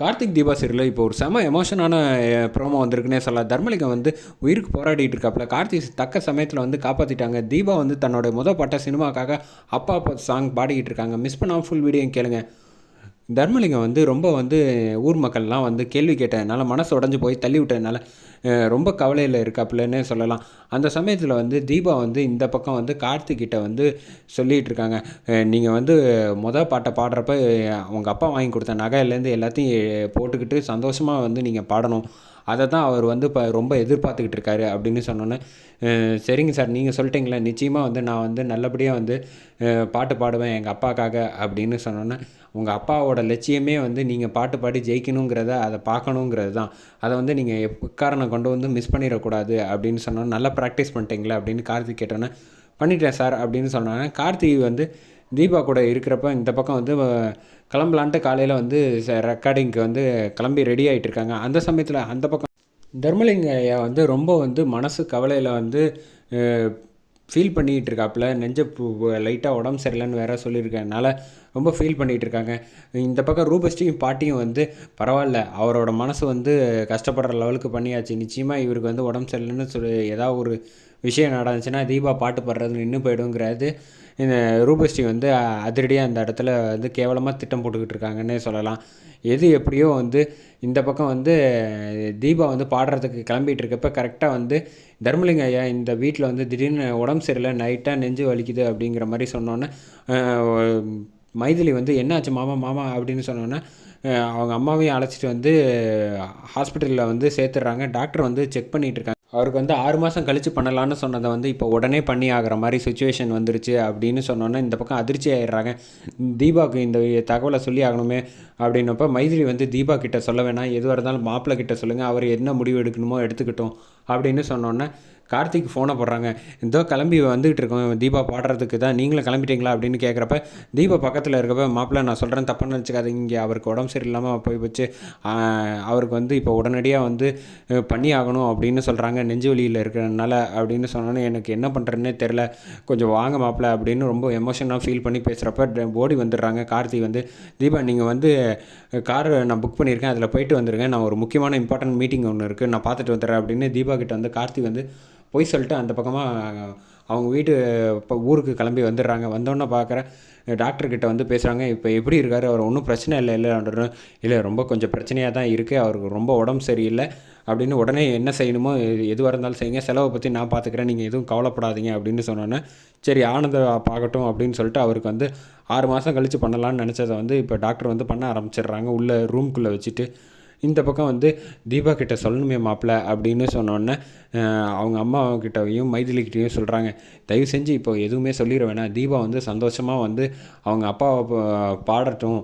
கார்த்திக் தீபா சீரியலில் இப்போ ஒரு செம எமோஷனான ப்ரோமோ வந்திருக்குன்னே சொல்லலாம். தர்மலிங்கம் வந்து உயிருக்கு போராடிட்டு இருக்காப்புல. கார்த்திக் தக்க சமயத்தில் வந்து காப்பாற்றிட்டாங்க தீபா வந்து தன்னோட முத பட்ட சினிமாக்காக அப்பா அப்பா சாங் பாடிக்கிட்டு இருக்காங்க. மிஸ் பண்ணாமல் ஃபுல் வீடியோ கேளுங்க. தர்மலிங்கம் வந்து ரொம்ப வந்து ஊர் மக்கள்லாம் வந்து கேள்வி கேட்டதுனால மனசு உடஞ்சி போய் தள்ளி விட்டதுனால ரொம்ப கவலையில் இருக்காப்புலன்னே சொல்லலாம். அந்த சமயத்தில் வந்து தீபா வந்து இந்த பக்கம் வந்து கார்த்திக்கிட்ட வந்து சொல்லிகிட்டு இருக்காங்க. நீங்கள் வந்து மொதல் பாட்டை பாடுறப்ப உங்கள் அப்பா வாங்கி கொடுத்த நகையிலேருந்து எல்லாத்தையும் போட்டுக்கிட்டு சந்தோஷமாக வந்து நீங்கள் பாடணும். அதை தான் அவர் வந்து இப்போ ரொம்ப எதிர்பார்த்துக்கிட்டு இருக்காரு அப்படின்னு சொன்னோன்னே சரிங்க சார் நீங்கள் சொல்லிட்டீங்களே நிச்சயமாக வந்து நான் வந்து நல்லபடியாக வந்து பாட்டு பாடுவேன் எங்கள் அப்பாக்காக அப்படின்னு சொன்னோன்னே உங்கள் அப்பாவோட லட்சியமே வந்து நீங்கள் பாட்டு பாடி ஜெயிக்கணுங்கிறத அதை பார்க்கணுங்கிறது தான். அதை வந்து நீங்கள் எக்காரணம் கொண்டு வந்து மிஸ் பண்ணிடக்கூடாது அப்படின்னு சொன்னோம் நல்லா ப்ராக்டிஸ் பண்ணிட்டீங்களா அப்படின்னு கார்த்திக் கேட்டோன்னே பண்ணிட்டேன் சார் அப்படின்னு சொன்னாங்க கார்த்திக் வந்து தீபா கூட இருக்கிறப்ப இந்த பக்கம் வந்து கிளம்பலான்ட்டு காலையில் வந்து ரெக்கார்டிங்க்கு வந்து கிளம்பி ரெடி ஆகிட்டு இருக்காங்க. அந்த சமயத்தில் அந்த பக்கம் தர்மலிங்க ஐயா வந்து ரொம்ப வந்து மனசு கவலையில் வந்து ஃபீல் பண்ணிகிட்டு இருக்காப்புல நெஞ்ச லைட்டாக உடம்பு சரியில்லைன்னு வேற சொல்லியிருக்கனால ரொம்ப ஃபீல் பண்ணிகிட்டு இருக்காங்க இந்த பக்கம் ரூபஸ்டியும் பாட்டியும் வந்து பரவாயில்ல அவரோட மனசு வந்து கஷ்டப்படுற லெவலுக்கு பண்ணியாச்சு. நிச்சயமாக இவருக்கு வந்து உடம்பு சரியில்லைன்னு சொல்லி ஏதாவது ஒரு விஷயம் நடந்துச்சுன்னா தீபா பாட்டு பாடுறது நின்று போயிடுங்கிறது. இந்த ரூபஸ்ரீ வந்து அதிரடியாக அந்த இடத்துல வந்து கேவலமாக திட்டம் போட்டுக்கிட்டு இருக்காங்கன்னே சொல்லலாம். எது எப்படியோ வந்து இந்த பக்கம் வந்து தீபா வந்து பாடுறதுக்கு கிளம்பிட்டு இருக்கப்ப கரெக்டாக வந்து தர்மலிங்க ஐயா இந்த வீட்டில் வந்து திடீர்னு உடம்பு சரியில்லை நைட்டாக நெஞ்சு வலிக்குது அப்படிங்கிற மாதிரி சொன்னோன்னே மைதிலி வந்து என்னாச்சு மாமா மாமா? அப்படின்னு சொன்னோன்னே அவங்க அம்மாவையும் அழைச்சிட்டு வந்து ஹாஸ்பிட்டலில் வந்து சேர்த்துடுறாங்க. டாக்டர் வந்து செக் பண்ணிகிட்டு இருக்காங்க. அவருக்கு வந்து ஆறு மாதம் கழித்து பண்ணலான்னு சொன்னதை வந்து இப்போ உடனே பண்ணி ஆகிற மாதிரி சுச்சுவேஷன் வந்துருச்சு அப்படின்னு சொன்னோன்னே இந்த பக்கம் அதிர்ச்சி ஆயிடுறாங்க. தீபாவுக்கு இந்த தகவலை சொல்லி ஆகணுமே அப்படின்னப்ப மைதிலி வந்து தீபா கிட்ட சொல்ல வேணாம் எதுவாக இருந்தாலும் மாப்பிள்ளை கிட்ட சொல்லுங்கள் அவர் என்ன முடிவு எடுக்கணுமோ எடுத்துக்கிட்டோம் அப்படின்னு சொன்னோன்னே கார்த்திக் ஃபோனை போடுறாங்க. இதோ கிளம்பி வந்துகிட்டு இருக்கோம் தீபா பாடுறதுக்கு தான் நீங்களும் கிளம்பிட்டீங்களா அப்படின்னு கேட்குறப்ப தீபா பக்கத்தில் இருக்கப்ப மாப்பிள்ளை நான் சொல்கிறேன் தப்புன்னு நினச்சிக்காதீங்க. இங்கே அவருக்கு உடம்பு சரியில்லாமல் போய் போச்சு. அவருக்கு வந்து இப்போ உடனடியாக வந்து பண்ணி ஆகணும் அப்படின்னு சொல்கிறாங்க நெஞ்சு வலியில் இருக்கிறதுனால அப்படின்னு சொன்னோன்னே எனக்கு என்ன பண்ணுறேன்னே தெரில கொஞ்சம் வாங்க மாப்பிள்ளை அப்படின்னு ரொம்ப எமோஷனாக ஃபீல் பண்ணி பேசுகிறப்ப ஓடி வந்துடுறாங்க. கார்த்தி வந்து தீபா நீங்கள் வந்து கார் நான் புக் பண்ணியிருக்கேன். அதில் போயிட்டு வந்துருங்க. நான் ஒரு முக்கியமான இம்பார்ட்டன்ட் மீட்டிங் ஒன்று இருக்குது நான் பார்த்துட்டு வந்துடுறேன் அப்படின்னு தீபா கிட்ட வந்து கார்த்தி வந்து போய் சொல்லிட்டு அந்த பக்கமாக அவங்க வீட்டு இப்போ ஊருக்கு கிளம்பி வந்துடுறாங்க. வந்தோன்னே பார்க்குறேன் டாக்டர்கிட்ட வந்து பேசுகிறாங்க இப்போ எப்படி இருக்கார்? அவர் ஒன்றும் பிரச்சனை இல்லை இல்லை இல்லை ரொம்ப கொஞ்சம் பிரச்சனையாக தான் இருக்குது அவருக்கு ரொம்ப உடம்பு சரியில்லை. அப்படின்னு உடனே என்ன செய்யணுமோ எது- எதுவாக இருந்தாலும் செய்யுங்க. செலவை பற்றி நான் பார்த்துக்கிறேன் நீங்கள் எதுவும் கவலைப்படாதீங்க அப்படின்னு சொன்னோன்னே சரி ஆனந்த பார்க்கட்டும் அப்படின்னு சொல்லிட்டு அவருக்கு வந்து ஆறு மாதம் கழித்து பண்ணலான்னு நினச்சதை வந்து இப்போ டாக்டர் வந்து பண்ண ஆரம்பிச்சிடுறாங்க. உள்ளே ரூம்குள்ளே வச்சுட்டு இந்த பக்கம் வந்து தீபா கிட்ட சொல்லணுமே மாப்பிள்ள அப்படின்னு சொன்னோன்னே அவங்க அம்மா கிட்டயும் மைதிலிக்கிட்டையும் சொல்கிறாங்க தயவு செஞ்சு இப்போ எதுவுமே சொல்லிட வேணாம். தீபா வந்து சந்தோஷமாக வந்து அவங்க அப்பாவை பாடட்டும்.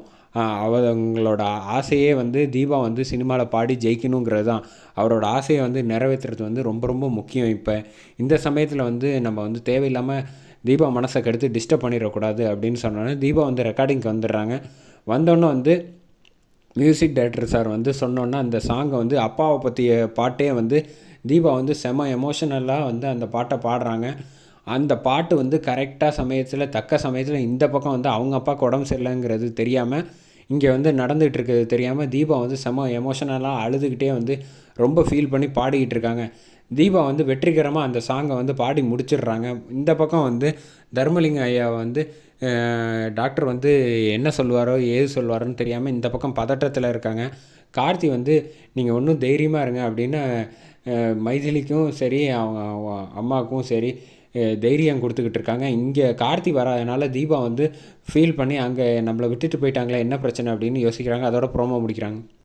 அவங்களோட ஆசையே வந்து தீபா வந்து சினிமாவில் பாடி ஜெயிக்கணுங்கிறது தான் அவரோட ஆசையை வந்து நிறைவேற்றுறது வந்து ரொம்ப ரொம்ப முக்கியம் இப்போ. இந்த சமயத்தில் வந்து நம்ம வந்து தேவையில்லாமல் தீபா மனசை கெடுத்து டிஸ்டர்ப் பண்ணிடக்கூடாது அப்படின்னு சொன்னோன்னே தீபா வந்து ரெக்கார்டிங்க்கு வந்துடுறாங்க. வந்தோன்னே வந்து மியூசிக் டைரக்டர் சார் வந்து சொன்னோன்னா அந்த சாங்கை வந்து அப்பாவை பற்றிய பாட்டே வந்து தீபா வந்து செம எமோஷனலாக வந்து அந்த பாட்டை பாடுறாங்க. அந்த பாட்டு வந்து கரெக்டாக சமயத்தில் தக்க சமயத்தில் இந்த பக்கம் வந்து அவங்க அப்பாவுக்கு உடம்பு சரியில்லைங்கிறது தெரியாமல் இங்கே வந்து நடந்துகிட்டு இருக்கிறது தெரியாமல் தீபா வந்து செம எமோஷனலாக அழுதுகிட்டே வந்து ரொம்ப ஃபீல் பண்ணி பாடிக்கிட்டு இருக்காங்க தீபா வந்து வெற்றிகரமாக அந்த சாங்கை வந்து பாடி முடிச்சிடுறாங்க. இந்த பக்கம் வந்து தர்மலிங்க ஐயா வந்து டாக்டர் வந்து என்ன சொல்லுவாரோ ஏது சொல்லுவாரோன்னு தெரியாமல் இந்த பக்கம் பதட்டத்தில் இருக்காங்க. கார்த்தி வந்து நீங்கள் ஒன்றும் தைரியமாக இருங்க அப்படின்னு மைதிலிக்கும் சரி அவங்க அம்மாவுக்கும் சரி தைரியம் கொடுத்துக்கிட்டு இருக்காங்க. இங்கே கார்த்தி வராதனால தீபா வந்து ஃபீல் பண்ணி அங்கே நம்மளை விட்டுட்டு போயிட்டாங்களே என்ன பிரச்சனை? அப்படின்னு யோசிக்கிறாங்க. அதோட ப்ரோமோ முடிக்கிறாங்க.